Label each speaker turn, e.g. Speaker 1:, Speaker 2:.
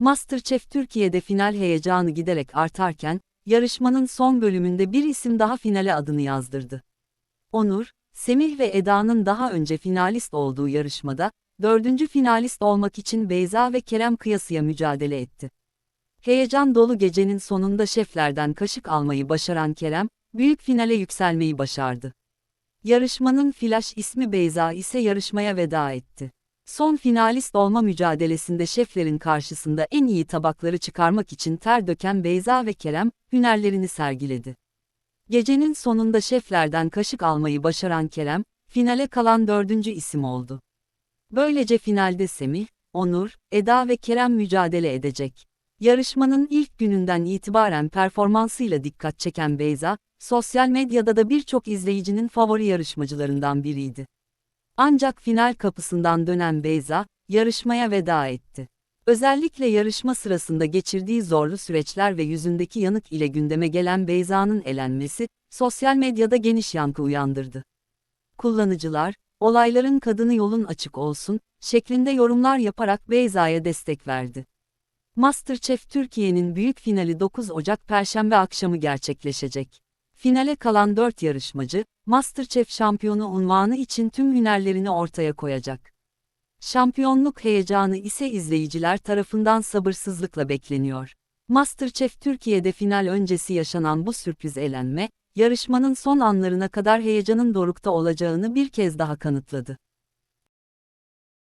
Speaker 1: MasterChef Türkiye'de final heyecanı giderek artarken, yarışmanın son bölümünde bir isim daha finale adını yazdırdı. Onur, Semih ve Eda'nın daha önce finalist olduğu yarışmada, dördüncü finalist olmak için Beyza ve Kerem kıyasıya mücadele etti. Heyecan dolu gecenin sonunda şeflerden kaşık almayı başaran Kerem, büyük finale yükselmeyi başardı. Yarışmanın flash ismi Beyza ise yarışmaya veda etti. Son finalist olma mücadelesinde şeflerin karşısında en iyi tabakları çıkarmak için ter döken Beyza ve Kerem, hünerlerini sergiledi. Gecenin sonunda şeflerden kaşık almayı başaran Kerem, finale kalan dördüncü isim oldu. Böylece finalde Semih, Onur, Eda ve Kerem mücadele edecek. Yarışmanın ilk gününden itibaren performansıyla dikkat çeken Beyza, sosyal medyada da birçok izleyicinin favori yarışmacılarından biriydi. Ancak final kapısından dönen Beyza, yarışmaya veda etti. Özellikle yarışma sırasında geçirdiği zorlu süreçler ve yüzündeki yanık ile gündeme gelen Beyza'nın elenmesi, sosyal medyada geniş yankı uyandırdı. Kullanıcılar, olayların kadını yolun açık olsun, şeklinde yorumlar yaparak Beyza'ya destek verdi. MasterChef Türkiye'nin büyük finali 9 Ocak Perşembe akşamı gerçekleşecek. Finale kalan 4 yarışmacı, MasterChef şampiyonu unvanı için tüm hünerlerini ortaya koyacak. Şampiyonluk heyecanı ise izleyiciler tarafından sabırsızlıkla bekleniyor. MasterChef Türkiye'de final öncesi yaşanan bu sürpriz elenme, yarışmanın son anlarına kadar heyecanın dorukta olacağını bir kez daha kanıtladı.